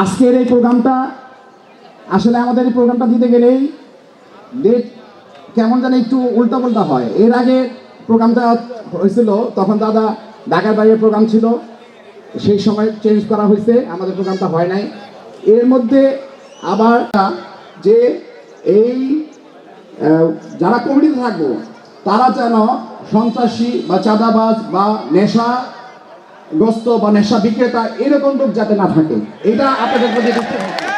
আজকের এই প্রোগ্রামটা, আসলে আমাদের এই প্রোগ্রামটা দিতে গেলেই ডেট কেমন যেন একটু উল্টাপাল্টা হয়। এর আগে প্রোগ্রামটা হয়েছিল, তখন দাদা ঢাকার বাইরে প্রোগ্রাম ছিল, সেই সময় চেঞ্জ করা হয়েছে, আমাদের প্রোগ্রামটা হয় নাই। এর মধ্যে আবার যে এই যারা কমিটিতে থাকব, তারা যেন সন্ত্রাসী বা চাঁদাবাজ বা নেশা গ্রস্ত বা নেশা বিক্রেতা এরকম লোক যাতে না থাকে, এটা আপনাদের প্রতি দৃষ্টি রাখতে হবে।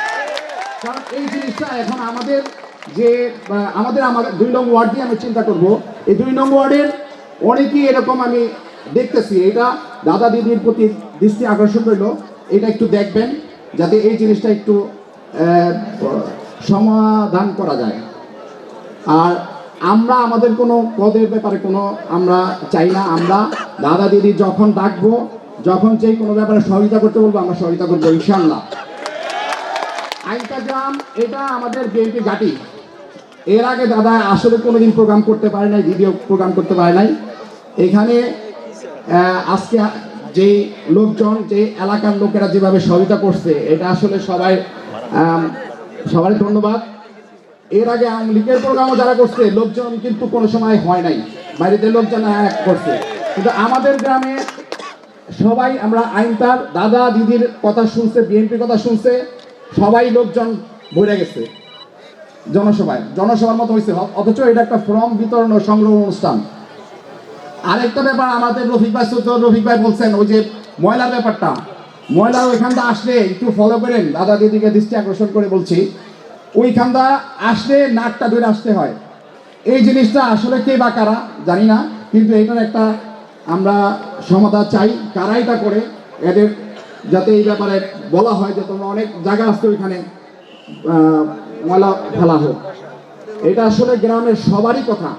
কারণ এই জিনিসটা এখন আমাদের যে আমাদের আমার দুই নং ওয়ার্ড দিয়ে আমি চিন্তা করব। এই দুই নং ওয়ার্ডের অনেকেই এরকম আমি দেখতেছি। এটা দাদা দিদির প্রতি দৃষ্টি আকর্ষণ রইল। এটা একটু দেখবেন, যাতে এই জিনিসটা একটু সমাধান করা যায়। আর আমরা আমাদের কোনো পদের ব্যাপারে কোনো আমরা চাই না। আমরা দাদা দিদি যখন ডাকবো যখন যে কোনো ব্যাপারে সহযোগিতা করতে বলব আমরা সহযোগিতা করব ইনশাল্লাহ আইনটা গ্রাম এটা আমাদের বিএনপি ঘাঁটি এর আগে দাদা আসলে কোনোদিন প্রোগ্রাম করতে পারে নাই ভিডিও প্রোগ্রাম করতে পারে নাই। এখানে আজকে যে লোকজন যে এলাকার লোকেরা যেভাবে সহযোগিতা করছে এটা আসলে সবাই আম, সবারই ধন্যবাদ। এর আগে আওয়ামী লীগের প্রোগ্রামও যারা করছে লোকজন কিন্তু কোনো সময় হয় নাই। বাইরেতে লোকজন করছে। কিন্তু আমাদের গ্রামে সবাই আমরা আইনতার দাদা দিদির কথা শুনছে, বিএনপির কথা শুনছে, সবাই লোকজন ভরে গেছে। জনসভায়, জনসভার মতো হয়েছে অথচ এটা একটা ফর্ম বিতরণ সংগ্রহ অনুষ্ঠান। আরেকটা ব্যাপার আমাদের রফিক ভাই সত্য রফিক ভাই বলছেন, ওই যে ময়লার ব্যাপারটা ময়লা ওইখানটা আসলে একটু ফলো করেন, দাদা দিদিকে দৃষ্টি আকর্ষণ করে বলছি। ওইখানটা আসলে নাকটা ধরে আসতে হয়। এই জিনিসটা আসলে কে বা কারা জানি না, কিন্তু এটার একটা আমরা সমাধান চাই কারা এটা করে। এদের যাতে এই ব্যাপারে বলা হয় যে তোমরা অনেক জায়গা আসছে ওইখানে ময়লা ফেলা হোক। এটা আসলে গ্রামের সবারই কথা।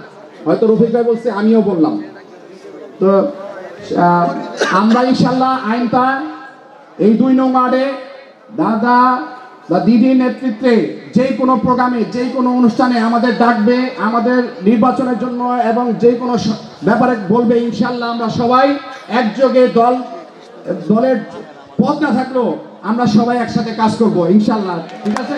হয়তো রফিক ভাই বলছে, আমিও বললাম। তো আমরা ইনশাল্লাহ আইনটা এই দুই নং ওয়ার্ডে দাদা বা দিদির নেতৃত্বে যে কোনো প্রোগ্রামে, যে কোনো অনুষ্ঠানে আমাদের ডাকবে, আমাদের নির্বাচনের জন্য এবং যে কোনো ব্যাপারে বলবে ইনশাল্লাহ আমরা সবাই একযোগে দল দলের পথ না থাকলেও আমরা সবাই একসাথে কাজ করব ইনশাল্লাহ। ঠিক আছে?